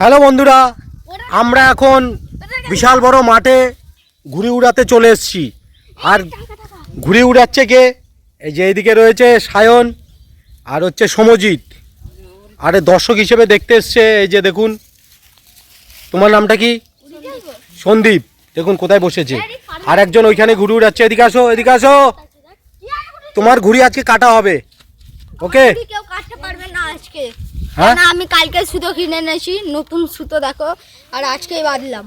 Hello বন্ধুরা আমরা এখন বিশাল বড় মাঠে ঘুড়ি উড়াতে চলে এসেছি। আর ঘুড়ি উড়াচ্ছে কে? এই যে এইদিকে রয়েছে সায়ন আর হচ্ছে সমজিৎ। আরে দর্শক হিসেবে দেখতে এসছে এই যে দেখুন। তোমার নামটা কি? সন্দীপ। দেখুন কোথায় বসেছে। আর একজন ওইখানে ঘুড়ি উড়াচ্ছে। এদিকে আসো এদিকে আসো। তোমার ঘুড়ি আজকে কাটা হবে। ওকে কেউ কাটতে পারবে না আজকে। হ্যাঁ? না আমি কালকে সুতো কিনে এনেছি নতুন সুতো দেখো। আর আজকেই বাঁধলাম।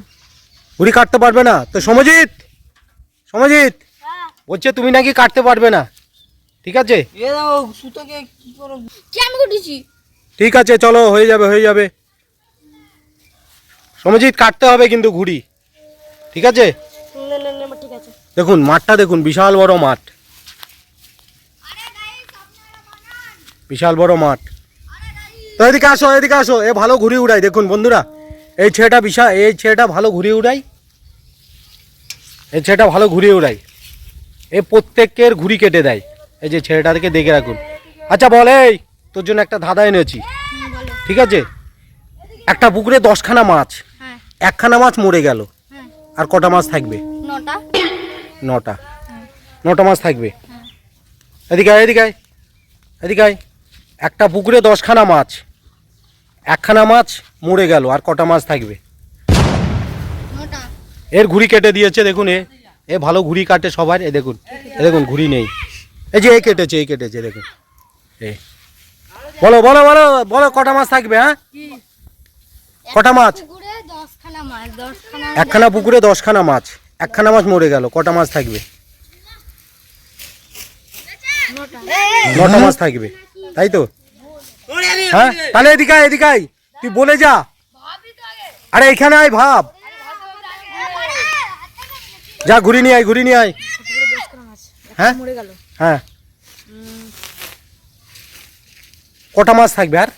ঘুড়ি কাটতে পারবে না। তো সমজিৎ সমজিৎ বলছে তুমি নাকি কাটতে পারবে না। ঠিক আছে? এ দাও সুতোকে কি করে? কি আমি উঠেছি ঠিক আছে চলো হয়ে যাবে হয়ে যাবে। সমজিৎ কাটতে হবে কিন্তু ঘুড়ি। ঠিক আছে? ঠিক আছে। দেখুন মাঠটা দেখুন বিশাল বড় মাঠ। বিশাল বড় মাঠ। তো এদিকে আসো এদিকে আসো। এ ভালো ঘুড়ি উড়াই দেখুন বন্ধুরা। এই ছেলেটা বিশাল এই ছেলেটা ভালো ঘুড়ি উড়াই। এই ছেলেটা ভালো ঘুড়ি উড়াই। এ প্রত্যেকের ঘুড়ি কেটে দেয়। এই যে ছেলেটাকে দেখে রাখুন। আচ্ছা বলে তোর জন্য একটা ধাঁধা এনেছি। ঠিক আছে? একটা পুকুরে দশখানা মাছ। হ্যাঁ। একখানা মাছ মরে গেল। হ্যাঁ। আর কটা মাছ থাকবে? নটা। নটা। নটা মাছ থাকবে? এদিকে আয়, এদিকে আয়। এদিকে আয়। একটা পুকুরে দশখানা মাছ। একখানা মাছ মরে গেল আর কটা মাছ থাকবে? এর ঘুড়ি কেটে দিয়েছে দেখুন এ। এ ভালো ঘুড়ি কাটে সবার এ দেখুন এ দেখুন ঘুড়ি নেই। এই যে এই কেটেছে এই কেটেছে দেখুন। এ। বলো বলো বলো বলো কটা মাছ থাকবে হ্যাঁ? কটা মাছ? একখানা পুকুরে দশখানা মাছ একখানা মাছ মরে গেল কটা মাছ থাকবে? নটা মাছ থাকবে তাই তো? হ্যাঁ? তাহলে এদিকে আয়, এদিকে আয়। তুই বলে যা। আরে এখানে আয় ভাব। যা ঘুরি নিয়ে আয় ঘুরি নিয়ে আয়। হ্যাঁ? হ্যাঁ। কটা মাছ থাকবে আর?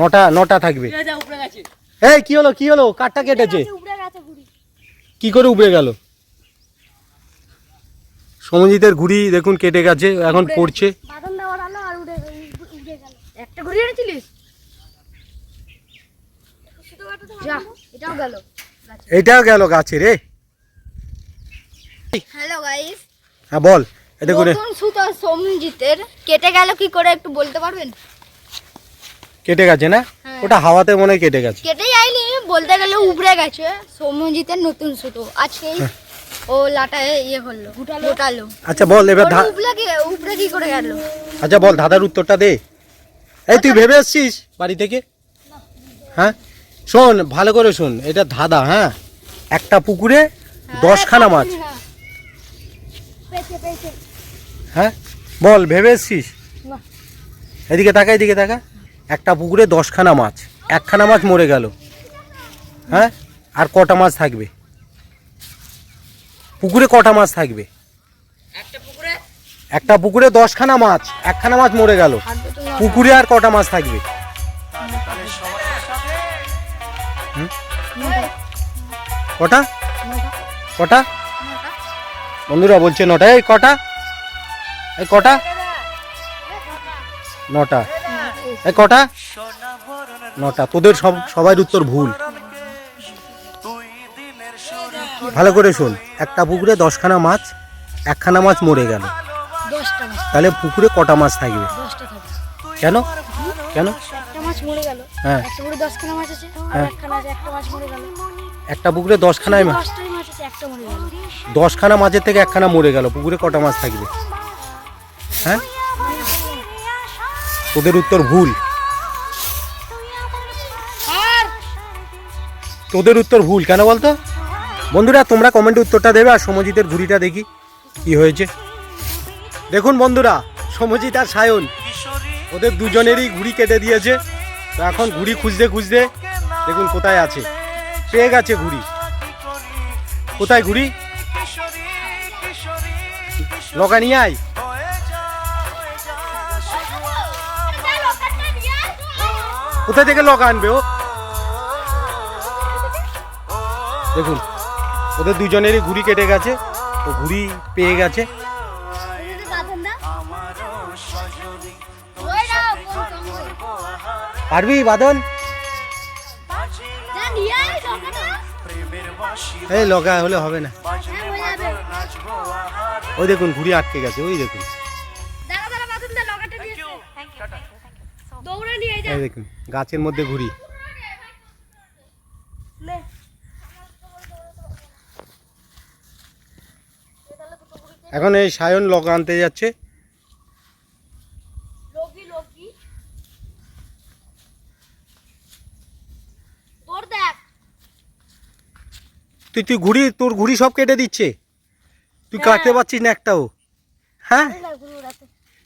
নটা নটা থাকবে। এই কি হলো কি হলো? কাঠটা কেটেছে। কি করে উপড়ে গেল? সমজিতের ঘুড়ি দেখুন কেটে গেছে এখন পড়ছে বাদন দেওয়ার আলো আর উড়ে উড়ে গেল একটা ঘুড়ি এনেছিলিস? যা এটাও গেল। এটাও গেল গাছে রে। হ্যালো গাইস হ্যাঁ বল এ দেখুন এ- নতুন সুতো সৌমজিতের। কেটে গেল কি করে একটু বলতে পারবেন? কেটে গেছে না? হ্যাঁ। ওটা হাওয়াতে মনে হয় কেটে গেছে। কেটে যায়নি বলতে গেলে উপড়ে গেছে সৌমজিতের নতুন সুতো। আজকেই ও লাটায় ইয়ে করল গোটালো আচ্ছা বল এবার কি উপরে কি করে গেল? আচ্ছা বল ধাঁধার উত্তরটা দে। এই তুই ভেবে এসছিস বাড়ি থেকে? হ্যাঁ? শোন ভালো করে শোন এটা ধাঁধা হ্যাঁ? একটা পুকুরে দশখানা মাছ। পেছে পেছে হ্যাঁ? বল ভেবে এসছিস এদিকে তাকা এদিকে তাকা। একটা পুকুরে দশখানা মাছ। একখানা মাছ মরে গেল। হ্যাঁ? আর কটা মাছ থাকবে? পুকুরে কটা মাছ থাকবে? একটা পুকুরে দশখানা মাছ একখানা মাছ মরে গেল। পুকুরে আর কটা মাছ থাকবে? কটা? কটা? বন্ধুরা বলছে নটা। এই কটা? এই কটা? নটা। এই কটা? নটা। তোদের সব সবাই উত্তর ভুল। ভালো করে শোন। একটা পুকুরে দশখানা মাছ একখানা মাছ মরে গেল। তাহলে পুকুরে কটা মাছ থাকবে? কেন? কেন? হ্যাঁ। একটা আর হ্যাঁ। পুকুরে দশখানায় মাছ দশখানা মাছের থেকে একখানা মরে গেল পুকুরে কটা মাছ থাকবে? হ্যাঁ? তোদের উত্তর ভুল। তোদের উত্তর ভুল কেন বলতো? বন্ধুরা তোমরা কমেন্টে উত্তরটা দেবে আর সমজিতের ঘুড়িটা দেখি কি হয়েছে। দেখুন বন্ধুরা, সমজিৎ আর সায়ন, ওদের দুজনেরই ঘুড়ি কেটে দিয়েছে। তো এখন ঘুড়ি খুঁজতে খুঁজতে দেখুন কোথায় আছে। পেয়ে গেছে ঘুড়ি। কোথায় ঘুড়ি? লগা নিয়ে আয়। কোথা থেকে লগা আনবে ও? দেখুন, ওদের দুজনেরই ঘুড়ি কেটে গেছে। ও ঘুড়ি পেয়ে গেছে। পারবি লঙ্কাটা। এই লগা হলে হবে না। ওই দেখুন, ঘুড়ি আটকে গেছে, ওই দেখুন দেখুন, গাছের মধ্যে নে। এখন এই সায়ন লগা আনতে যাচ্ছে লগি, লগি। তোর দেখ তুই তুই ঘুড়ি তোর ঘুড়ি সব কেটে দিচ্ছে। তুই কাটতে পারছিস না একটাও। হ্যাঁ? ঘুরে উড়াতে।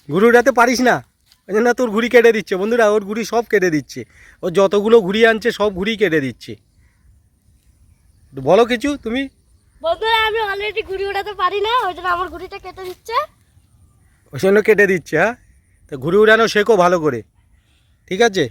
ঘুড়ি উড়াতে পারিস না। ওই জন্য তোর ঘুড়ি কেটে দিচ্ছে। বন্ধুরা ওর ঘুড়ি সব কেটে দিচ্ছে। ও যতগুলো ঘুড়ি আনছে সব ঘুড়ি কেটে দিচ্ছে। বলো কিছু তুমি? বন্ধুরা আমি অলরেডি ঘুড়ি উড়াতে পারি না ওই জন্য আমার ঘুড়িটা কেটে দিচ্ছে। ওই জন্য কেটে দিচ্ছে হ্যাঁ? তো ঘুড়ি উড়ানো শেখো ভালো করে। ঠিক আছে?